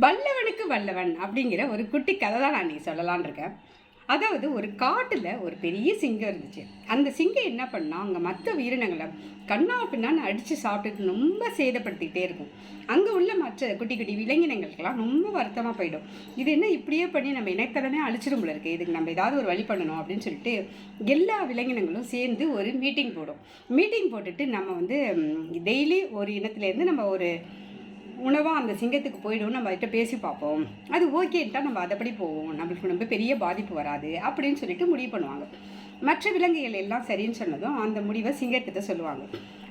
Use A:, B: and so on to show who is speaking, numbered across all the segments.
A: வல்லவனுக்கு வல்லவன் அப்படிங்கிற ஒரு குட்டி கதை தான் நான் இன்னைக்கு சொல்லலான் இருக்கேன். அதாவது ஒரு காட்டில் ஒரு பெரிய சிங்கம் இருந்துச்சு. அந்த சிங்கம் என்ன பண்ணால் அங்கே மற்ற உயிரினங்களை கண்ணா பின்னான்னு அடித்து சாப்பிட்டுட்டு ரொம்ப சேதப்படுத்திக்கிட்டே இருக்கும். அங்கே உள்ள மற்ற குட்டி குட்டி விலங்கினங்களுக்கெல்லாம் ரொம்ப வருத்தமாக போயிடும். இது என்ன இப்படியே பண்ணி நம்ம இணைத்தடனே அழிச்சிடும் போல இருக்குது இதுக்கு நம்ம ஏதாவது ஒரு வழி பண்ணணும் அப்படின்னு சொல்லிட்டு எல்லா விலங்கினங்களும் சேர்ந்து ஒரு மீட்டிங் போடும். மீட்டிங் போட்டுட்டு நம்ம வந்து டெய்லி ஒரு இனத்துலேருந்து நம்ம ஒரு உணவாக அந்த சிங்கத்துக்கு போயிடும் நம்ம கிட்ட பேசி பார்ப்போம். அது ஓகேன்ட்டா நம்ம அதைப்படி போவோம். நம்மளுக்கு ரொம்ப பெரிய பாதிப்பு வராது அப்படின்னு சொல்லிட்டு முடிவு பண்ணுவாங்க. மற்ற விலங்குகள் எல்லாம் சரின்னு சொன்னதும் அந்த முடிவை சிங்கத்திட்ட சொல்லுவாங்க.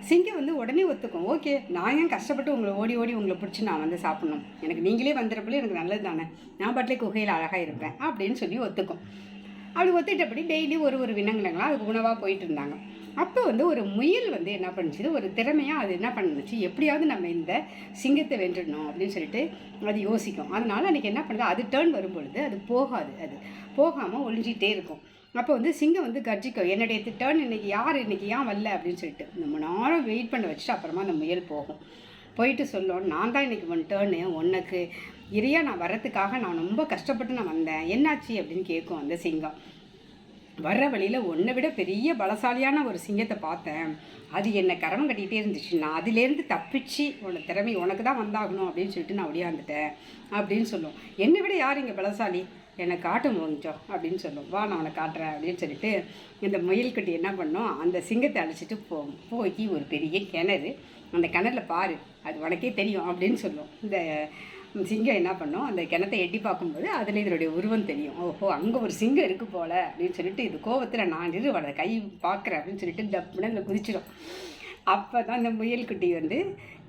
A: சிங்கம் வந்து உடனே ஒத்துக்கும். ஓகே நான் ஏன் கஷ்டப்பட்டு உங்களை ஓடி ஓடி உங்களை பிடிச்சி நான் வந்து சாப்பிட்ணும்? எனக்கு நீங்களே வந்துடுறப்பல எனக்கு நல்லது தானே? நான் பாட்டிலே குகையில் அழகாக இருப்பேன் அப்படின்னு சொல்லி ஒத்துக்கும். அப்படி ஒத்துக்கிட்டபடி டெய்லி ஒரு ஒரு விலங்கினங்களாம் அதுக்கு உணவாக போயிட்டு இருந்தாங்க. அப்போ வந்து ஒரு முயல் வந்து என்ன பண்ணுச்சு ஒரு திறமையாக அது என்ன பண்ணுச்சு? எப்படியாவது நம்ம இந்த சிங்கத்தை வென்றுடணும் அப்படின்னு சொல்லிட்டு அது யோசிக்கும். அதனால் அன்றைக்கி என்ன பண்ணுது? அது டேர்ன் வரும்பொழுது அது போகாது அது. போகாமல் ஒழிஞ்சிகிட்டே இருக்கும். அப்போ வந்து சிங்கம் வந்து கர்ஜிக்கும் என்னுடைய டேர்ன் இன்னைக்கு யார்? இன்னைக்கு ஏன் வரல? அப்படின்னு சொல்லிட்டு நம்ம நேரம் வெயிட் பண்ண வச்சுட்டு அப்புறமா அந்த முயல் போகும். போயிட்டு சொல்லும் நான் தான் இன்றைக்கி ஒன் டேர்னு உனக்கு இறையா நான் வர்றதுக்காக நான் ரொம்ப கஷ்டப்பட்டு நான் வந்தேன். என்னாச்சு? அப்படின்னு கேட்கும் அந்த சிங்கம். வர்ற வழியில் ஒன்றை விட பெரிய பலசாலியான ஒரு சிங்கத்தை பார்த்தேன். அது என்னை கரம் கட்டிகிட்டே இருந்துச்சு. நான் அதுலேருந்து தப்பிச்சு உன்னோட திறமை உனக்கு தான் வந்தாகணும் அப்படின்னு சொல்லிட்டு நான் ஒடியாந்துட்டேன் அப்படின்னு சொல்லும். என்னை விட யார் இங்கே பலசாலி? என்னை காட்டும் கொஞ்சம் அப்படின்னு சொல்லும். வா நான் உனக்கு காட்டுறேன் அப்படின்னு சொல்லிட்டு இந்த முயல்குட்டி என்ன பண்ணோம்? அந்த சிங்கத்தை அழைச்சிட்டு போ போய் ஒரு பெரிய கிணறு. அந்த கிணறுல பாரு அது உனக்கே தெரியும் அப்படின்னு சொல்லும். இந்த சிங்கம் என்ன பண்ணும்? அந்த கிணத்தை எட்டி பார்க்கும்போது அதில் இதனுடைய உருவம் தெரியும். ஓஹோ அங்கே ஒரு சிங்கம் இருக்கு போல அப்படின்னு சொல்லிட்டு இது கோவத்தில் நான் இரு அவளை கை பார்க்குறேன் அப்படின்னு சொல்லிட்டு டப்புன்னு அதில் குதிச்சிடும். அப்போ தான் அந்த முயல்குட்டி வந்து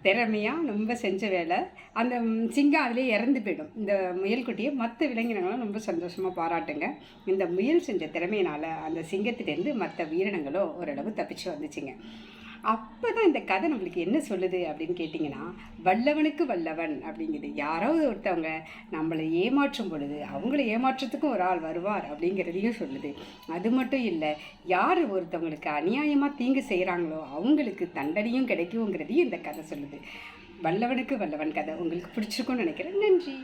A: திறமையாக ரொம்ப செஞ்ச வேலை. அந்த சிங்கம் அதிலே இறந்து போயிடும். இந்த முயல்குட்டியை மற்ற விலங்கினங்களும் ரொம்ப சந்தோஷமாக பாராட்டுங்க. இந்த முயல் செஞ்ச திறமையினால் அந்த சிங்கத்திலேருந்து மற்ற உயிரினங்களும் ஓரளவு தப்பிச்சு வந்துச்சுங்க. அப்போ தான் இந்த கதை நம்மளுக்கு என்ன சொல்லுது அப்படின்னு கேட்டிங்கன்னா வல்லவனுக்கு வல்லவன் அப்படிங்குது. யாராவது ஒருத்தவங்க நம்மளை ஏமாற்றும் பொழுது அவங்கள ஏமாற்றத்துக்கும் ஒரு ஆள் வருவார் அப்படிங்கிறதையும் சொல்லுது. அது மட்டும் இல்லை யார் ஒருத்தவங்களுக்கு அநியாயமாக தீங்கு செய்கிறாங்களோ அவங்களுக்கு தண்டனையும் கிடைக்குங்கிறதையும் இந்த கதை சொல்லுது. வல்லவனுக்கு வல்லவன் கதை. உங்களுக்கு பிடிச்சிருக்கும்னு நினைக்கிறேன். நன்றி.